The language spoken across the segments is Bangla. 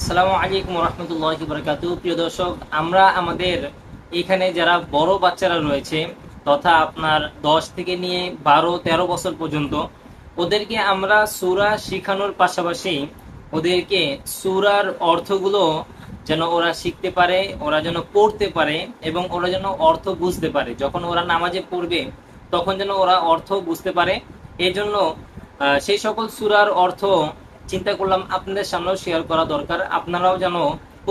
আসসালামু আলাইকুম রহমতুল্লাহ বরকাতু প্রিয় দর্শক আমরা আমাদের এখানে যারা বড় বাচ্চারা রয়েছে তথা আপনার দশ থেকে নিয়ে বারো তেরো বছর পর্যন্ত ওদেরকে আমরা সুরা শেখানোর পাশাপাশি ওদেরকে সুরার অর্থগুলো যেন ওরা শিখতে পারে ওরা যেন পড়তে পারে এবং ওরা যেন অর্থ বুঝতে পারে। যখন ওরা নামাজে পড়বে তখন যেন ওরা অর্থ বুঝতে পারে। এই জন্য আহ, সেই সকল সুরার অর্থ চিন্তা করলাম আপনাদের সামনেও শেয়ার করা দরকার। আপনারাও যেন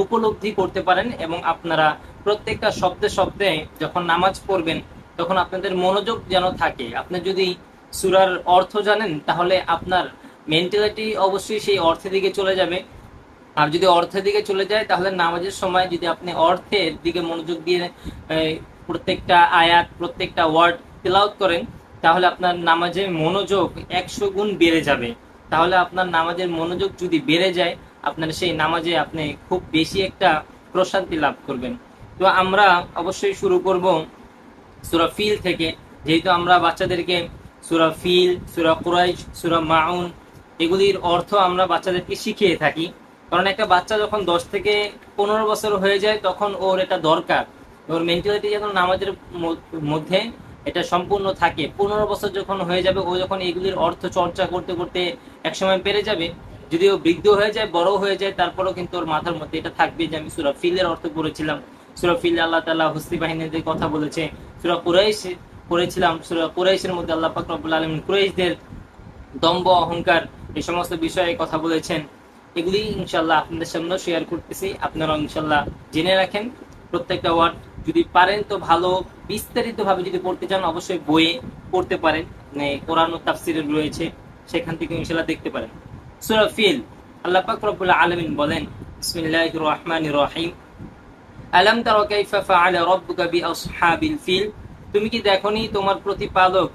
উপলব্ধি করতে পারেন এবং আপনারা প্রত্যেকটা শব্দে শব্দে যখন নামাজ পড়বেন, তখন আপনাদের মনোযোগ যেন থাকে। আপনি যদি সুরার অর্থ জানেন, তাহলে আপনার মেন্টালিটি অবশ্যই সেই অর্থের দিকে চলে যাবে। আর যদি অর্থের দিকে চলে যায়, তাহলে নামাজের সময় যদি আপনি অর্থের দিকে মনোযোগ দিয়ে প্রত্যেকটা আয়াত, প্রত্যেকটা ওয়ার্ড তেলাওত করেন, তাহলে আপনার নামাজে মনোযোগ একশো গুণ বেড়ে যাবে। তাহলে আপনার নামাজের মনোযোগ যদি বেড়ে যায়, আপনার সেই নামাজে আপনি খুব বেশি একটা প্রশান্তি লাভ করবেন। তো আমরা অবশ্যই শুরু করব সুরা ফিল থেকে। যেহেতু আমরা বাচ্চাদেরকে সুরা ফিল, সুরা কুরাইশ, সুরা মাউন, এগুলির অর্থ আমরা বাচ্চাদেরকে শিখিয়ে থাকি। কারণ একটা বাচ্চা যখন দশ থেকে পনেরো বছর হয়ে যায়, তখন ওর এটা দরকার। ওর মেন্টালিটি যখন নামাজের মধ্যে এটা সম্পূর্ণ থাকে। পনেরো বছর যখন হয়ে যাবে, ও যখন এগুলির অর্থ চর্চা করতে করতে একসময় পেরে যাবে, যদি ও বৃদ্ধ হয়ে যায় বড় হয়ে যায়, তারপরেও কিন্তু ওর মাথার মধ্যে এটা থাকবে যে আমি সুরা ফিলের অর্থ পড়েছিলাম সুরা ফিল আল্লাহ তাআলা হস্তি বাহিনীদের কথা বলেছে, সুরা কুরাইশ পড়েছিলাম সুরা কুরাইশের মধ্যে আল্লাহ পাক রব্বুল কুরাইশদের দম্ব অহংকার এই সমস্ত বিষয়ে কথা বলেছেন। এগুলি ইনশাল্লাহ আপনাদের সামনে শেয়ার করতেছি। আপনারা ইনশাল্লাহ জেনে রাখেন। প্রত্যেকটা ওয়ার্ড যদি পারেন তো ভালো। বিস্তারিত ভাবে যদি পড়তে চান, অবশ্যই বইয়ে পড়তে পারেন। মানে কোরআন তাফসিরে রয়েছে, সেখান থেকে ইনশাল্লাহ দেখতে পারেন। সূরা ফিল, আল্লাহ বলেন, বিসমিল্লাহির রহমানির রহিম। তারা কাইফা রাব্বুকা বিআসহাবিল ফিল? তুমি কি দেখনি তোমার প্রতিপালক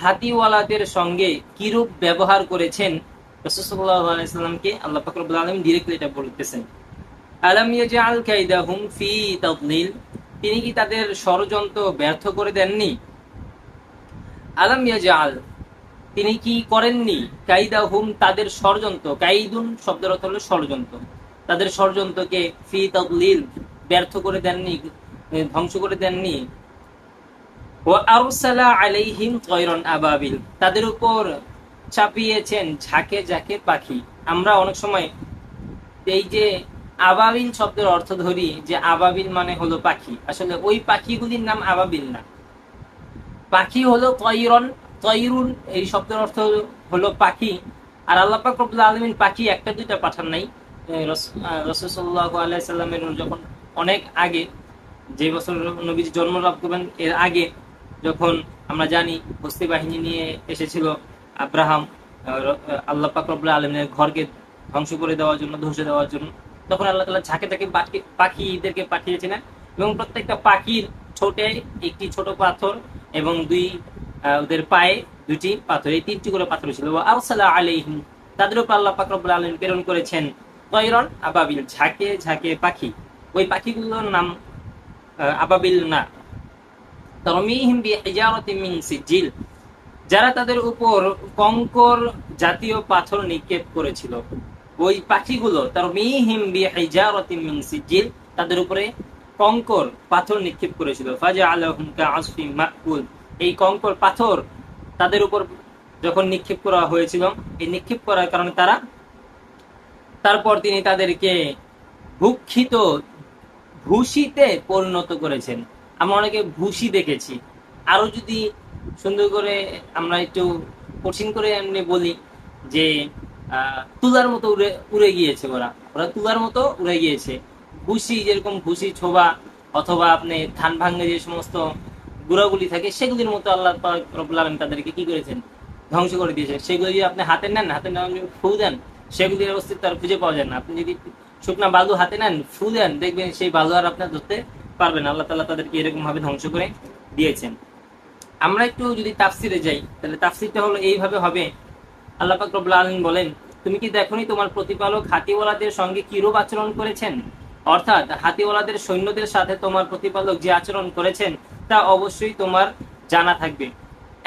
হাতিওয়ালাদের সঙ্গে কিরূপ ব্যবহার করেছেন? রাসূলুল্লাহ আল্লাহ পাক রব্বুল আলামিন এটা বলতেছেন। ইয়াজআল কাইদাহুম ফি তাদলিল? তিনি কি তাদের ষড়যন্ত্র ব্যর্থ করে দেননি? আলাম ইয়াজআল, তিনি কি করেননি? কাইদাহুম তাদের ষড়যন্ত্র, কাইদুন শব্দের অর্থ হলো ষড়যন্ত্র। তাদের ষড়যন্ত্রকে ফি তাদলিল, ব্যর্থ করে দেননি ধ্বংস করে দেননি। ও আরসালা আলাইহিম তয়রন আবাবিল, তাদের উপর চাপিয়েছেন ঝাঁকে ঝাঁকে পাখি। আমরা অনেক সময় এই যে আবাবিল শব্দের অর্থ ধরি যে আবাবিল মানে হলো পাখি। আসলে ওই পাখিগুলির নাম আবাবিল না। পাখি হলো তৈরন, তৈরুন, এই শব্দের অর্থ হলো পাখি। আর আল্লাহ পাক আলামিন পাখি একটা, দুইটা পাঠান নাই। রসুল্লাহ যখন অনেক আগে, যে বছর নবীজি জন্ম লাভ করবেন, এর আগে যখন আমরা জানি হস্তি বাহিনী নিয়ে এসেছিল আব্রাহাম আল্লাহ পাক রব্বুল আলমিনের ঘরকে ধ্বংস করে দেওয়ার জন্য ধ্বসে দেওয়ার জন্য তখন আল্লাহ তালা ঝাঁকে ঝাঁকে পাখি পাখিদেরকে পাঠিয়েছিলেন এবং প্রত্যেকটা পাখির ছোটে একটি ছোট পাথর এবং দুই ওদের পায়ে দুটি পাথর। এই তিনটি করে পাথর ছিল। আরসালা আলাইহিম। তাদের উপর আল্লাহ পাক রব্বুল আলামিন প্রেরণ করেছেন তৈরন আবাবিল ঝাঁকে ঝাঁকে পাখি। ওই পাখিগুলোর নাম আবাবিল না। তরমিহিম যারা তাদের উপর কঙ্কর জাতীয় পাথর নিক্ষেপ করেছিল। ওই পাখিগুলো তার মিহিম মিন সিজিল তাদের উপরে কঙ্কর পাথর নিক্ষেপ করেছিল। ফাজা আলাহুম কাআসফি মাকুল। এই কঙ্কর পাথর তাদের উপর যখন নিক্ষেপ করা হয়েছিল, এই নিক্ষেপ করার কারণে তারা, তারপর তিনি তাদেরকে ভূক্ষিত ভূষিতে পরিণত করেছেন। আমরা অনেকে ভূষি দেখেছি। আরও যদি সুন্দর করে আমরা একটু কঠিন করে এমনি বলি যে তুলার মতো উড়ে উড়ে গিয়েছে ওরা। ওরা তুলার মতো উড়ে গিয়েছে। ভুসি যেরকম ভুসি, ছোবা অথবা আপনি ধান ভাঙ্গে যে সমস্ত গুঁড়াগুলি থাকে, সেগুলির মতো আল্লাহ রব্বুল তাদেরকে কি করেছেন? ধ্বংস করে দিয়েছে সেগুলো যদি আপনি হাতে নেন হাতে নেন ফু দেন, সেগুলির অস্তিত্ব আর খুঁজে পাওয়া যায় না। আপনি যদি শুকনা বালু হাতে নেন, ফু দেন, দেখবেন সেই বালু আর আপনার ধরতে পারবেন আল্লাহ তাআলা তাদেরকে এরকম ভাবে ধ্বংস করে দিয়েছেন। আমরা একটু যদি তাফসিরে যাই, তাহলে তাফসিরটা হলো এইভাবে হবে আল্লাহ পাক রব্বুল আলামিন বলেন, তুমি কি দেখনি তোমার প্রতিপালক হাতিওয়ালাদের সঙ্গে কিরূপ আচরণ করেছেন? অর্থাৎ হাতিওয়ালাদের সৈন্যদের সাথে তোমার প্রতিপালক যে আচরণ করেছেন, তা অবশ্যই তোমার জানা থাকবে।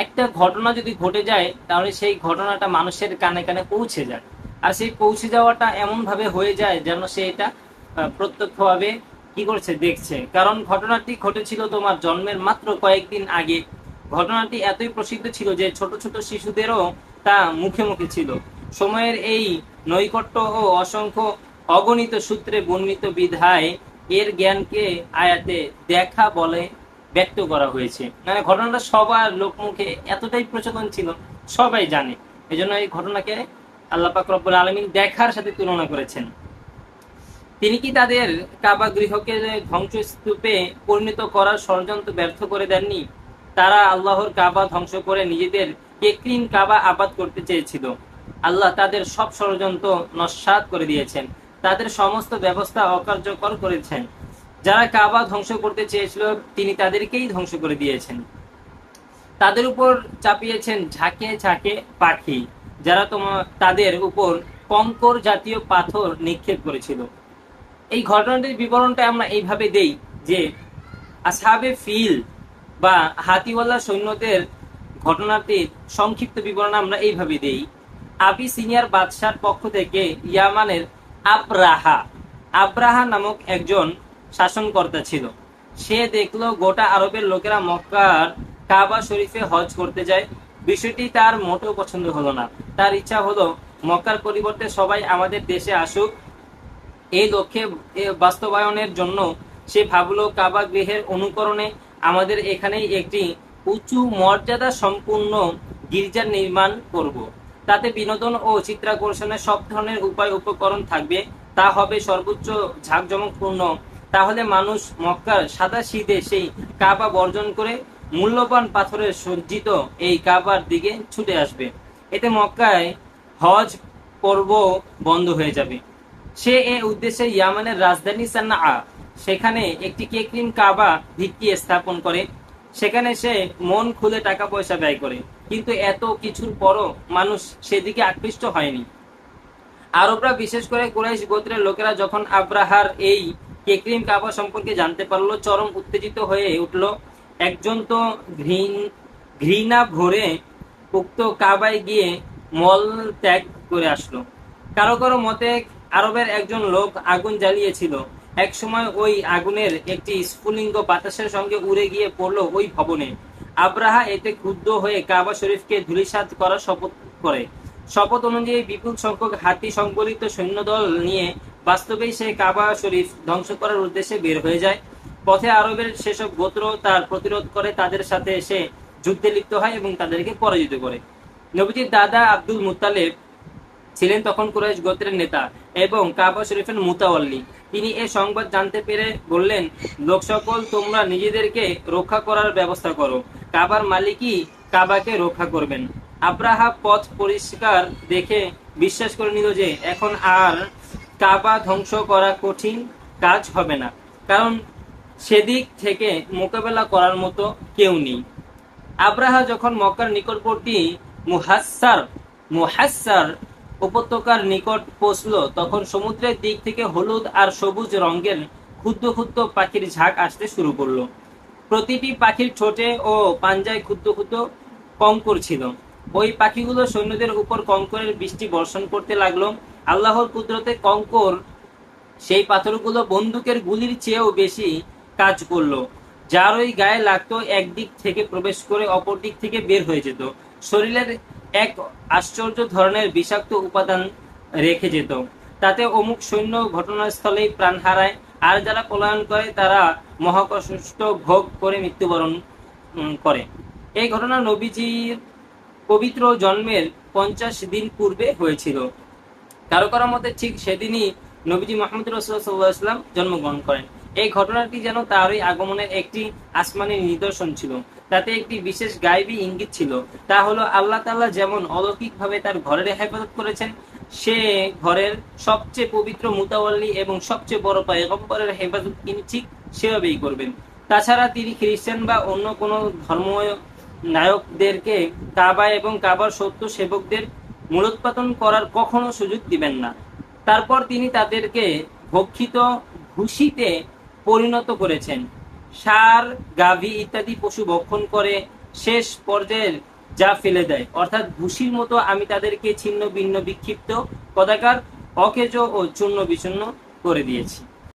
একটা ঘটনা যদি ঘটে যায়, তাহলে সেই ঘটনাটা মানুষের কানে কানে পৌঁছে যায়। আর সেই পৌঁছে যাওয়াটা এমন ভাবে হয়ে যায় যেন সে এটা প্রত্যক্ষভাবে কি করছে, দেখছে। কারণ ঘটনাটি ঘটেছিল তোমার জন্মের মাত্র কয়েকদিন আগে। ঘটনাটি এতই প্রসিদ্ধ ছিল যে ছোট ছোট শিশুদেরও তা মুখে মুখে ছিল। সময়ের এই নৈকট্য ও অসংখ্য অগণিত সূত্রে বর্ণিত বিধায় এর জ্ঞানকে আয়াতে দেখা বলে ব্যক্ত করা হয়েছে। মানে ঘটনাটা সবার লোকমুখে এতটাই প্রচলন ছিল, সবাই জানে। এজন্য এই ঘটনাকে আল্লাহ পাক রব্বুল আলমিন দেখার সাথে তুলনা করেছেন। তিনি কি তাদের কাবা গৃহকে ধ্বংসস্তূপে পরিণত করার ষড়যন্ত্র ব্যর্থ করে দেননি? তারা আল্লাহর কাবা ধ্বংস করে নিজেদের কৃত্রিম কাবা আবাদ করতে চেয়েছিল। আল্লাহ তাদের সব ষড়যন্ত্র নস্বাত করে দিয়েছেন। তাদের সমস্ত ব্যবস্থা অকার্যকর করেছেন। যারা কাবা ধ্বংস করতে চেয়েছিল, তিনি তাদেরকেই ধ্বংস করে দিয়েছেন। তাদের উপর চাপিয়েছেন ঝাঁকে ঝাঁকে পাখি, যারা তোমার তাদের উপর কঙ্কর জাতীয় পাথর নিক্ষেপ করেছিল। এই ঘটনাটির বিবরণটা আমরা এইভাবে দেই যে আসাবে ফিল বা হাতিওয়ালা সৈন্যদের ঘটনাটির সংক্ষিপ্ত বিবরণ আমরা এইভাবে দেই। আবি সিনিয়র বাদশার পক্ষ থেকে ইয়ামানের আবরাহা। আব্রাহা নামক একজন শাসনকর্তা ছিল। সে দেখল গোটা আরবের লোকেরা মক্কার কাবা শরীফে হজ করতে যায়। বিষয়টি তার মোটেও পছন্দ হলো না। তার ইচ্ছা হলো, মক্কার পরিবর্তে সবাই আমাদের দেশে আসুক। এই লক্ষ্যে বাস্তবায়নের জন্য সে ভাবলো, কাবা গৃহের অনুকরণে আমাদের এখানেই একটি উঁচু মর্যাদা সম্পূর্ণ গির্জার নির্মাণ করব। তাতে বিনোদন ও চিত্রাকর্ষণের সব ধরনের উপায় উপকরণ থাকবে, তা হবে সর্বোচ্চ ঝাঁকজমকপূর্ণ। তাহলে মানুষ মক্কার সাদা শীতে সেই কাবা বর্জন করে মূল্যবান পাথরের সজ্জিত এই কাবার দিকে ছুটে আসবে। এতে মক্কায় হজ পর্ব বন্ধ হয়ে যাবে। সে এ উদ্দেশ্যে ইয়ামানের রাজধানী সান্না সেখানে একটি কৃত্রিম কাবা ভিত্তি স্থাপন করে। সেখানে সে মন খুলে টাকা পয়সা ব্যয় করে। কিন্তু এত কিছুর পরও মানুষ সেদিকে আকৃষ্ট হয়নি। আরবরা, বিশেষ করে কুরাইশ গোত্রের লোকেরা, যখন আব্রাহার এই কৃত্রিম কাবা সম্পর্কে জানতে পারল, চরম উত্তেজিত হয়ে উঠল। একজন তো ঘৃণ, ঘৃণা ভরে উক্ত কাবায় গিয়ে মল ত্যাগ করে আসলো। কারও কারও মতে আরবের একজন লোক আগুন জ্বালিয়েছিল। এক সময় ওই আগুনের একটি স্ফুলিঙ্গ বাতাসের সঙ্গে উড়ে গিয়ে পড়ল ওই ভবনে। আব্রাহা এতে ক্ষুব্ধ হয়ে কাবা শরীফকে ধূলিসাৎ করার শপথ করে। শপথ অনুযায়ী বিপুল সংখ্যক হাতি সংবলিত সৈন্যদল নিয়ে বাস্তবেই সে কাবা শরীফ ধ্বংস করার উদ্দেশ্যে বের হয়ে যায়। পথে আরবের সেসব গোত্র তার প্রতিরোধ করে, তাদের সাথে এসে যুদ্ধে লিপ্ত হয় এবং তাদেরকে পরাজিত করে। নবীজির দাদা আব্দুল মুতালেব ছিলেন তখন কুরাইশ গোত্রের নেতা। এবং কাবা শরীফের মুতাওয়াল্লি। তিনি এ সংবাদ জানতে পেরে বললেন, লোক সকল, তোমরা নিজেদেরকে রক্ষা করার ব্যবস্থা করো। কাবার মালিকই কাবাকে রক্ষা করবেন। আব্রাহা পথ পরিষ্কার দেখে বিশ্বাস করে নিল যে, এখন আর কাবা ধ্বংস করা কঠিন কাজ হবে না। কারণ সেদিক থেকে মোকাবেলা করার মতো কেউ নেই। আব্রাহা যখন মক্কার নিকটবর্তী মুহাসার মুহাসার উপত্যকার নিকট পৌঁছল, তখন সমুদ্রের দিক থেকে হলুদ আর সবুজ রঙের ক্ষুদ্র ক্ষুদ্র পাখির ঝাঁক আসতে শুরু করল। প্রতিটি পাখির ঠোঁটে ও পাঞ্জায় ক্ষুদ্র ক্ষুদ্র কঙ্কর ছিল। ওই পাখিগুলো সৈন্যদের উপর কঙ্করের বৃষ্টি বর্ষণ করতে লাগল। আল্লাহর কুদরতে কঙ্কর সেই পাথরগুলো বন্দুকের গুলির চেয়েও বেশি কাজ করল, যার ওই গায়ে লাগতো একদিক থেকে প্রবেশ করে অপর দিক থেকে বের হয়ে যেত। শরীরের এক আশ্চর্য ধরনের বিষাক্ত উপাদান রেখে যেত। তাতে অমুক সৈন্য ঘটনাস্থলেই প্রাণ হারায়, আর যারা পলায়ন করে তারা মহাকষ্ট ভোগ করে মৃত্যুবরণ করে। এই ঘটনা নবীজির পবিত্র জন্মের পঞ্চাশ দিন পূর্বে হয়েছিল। কারও কারও মতে ঠিক সেদিনই নবীজি মোহাম্মদ রসুল্লাহাম জন্মগ্রহণ করেন। এই ঘটনাটি যেন তারই আগমনের একটি আসমানি নিদর্শন ছিল। তাতে একটি বিশেষ গায়েবী ইঙ্গিত ছিল। তা হলো, আল্লাহ তাআলা যেমন অলৌকিকভাবে তার ঘরের হেফাজত করেছেন, সে ঘরের সবচেয়ে পবিত্র মুতাওয়াল্লি এবং সবচেয়ে বড় পয়গম্বরের হেফাজত তিনি ঠিক সেভাবেই করবেন। তাছাড়া তিনি খ্রিস্টান বা অন্য কোনো ধর্ম নায়কদেরকে কাবা এবং কাবার সত্য সেবকদের মূলোৎপাতন করার কখনো সুযোগ দিবেন না। তারপর তিনি তাদেরকে ভক্ষিত ঘুষিতে পরিণত করেছেন। সার, গাভী ইত্যাদি পশু ভক্ষণ করে শেষ পর্যায়ের যা ফেলে দেয়। অর্থাৎ ভুসির মতো আমি তাদেরকে ছিন্ন ভিন্ন বিক্ষিপ্ত কদাকার অকেজ ও চূর্ণ বিচূর্ণ করে দিয়েছি।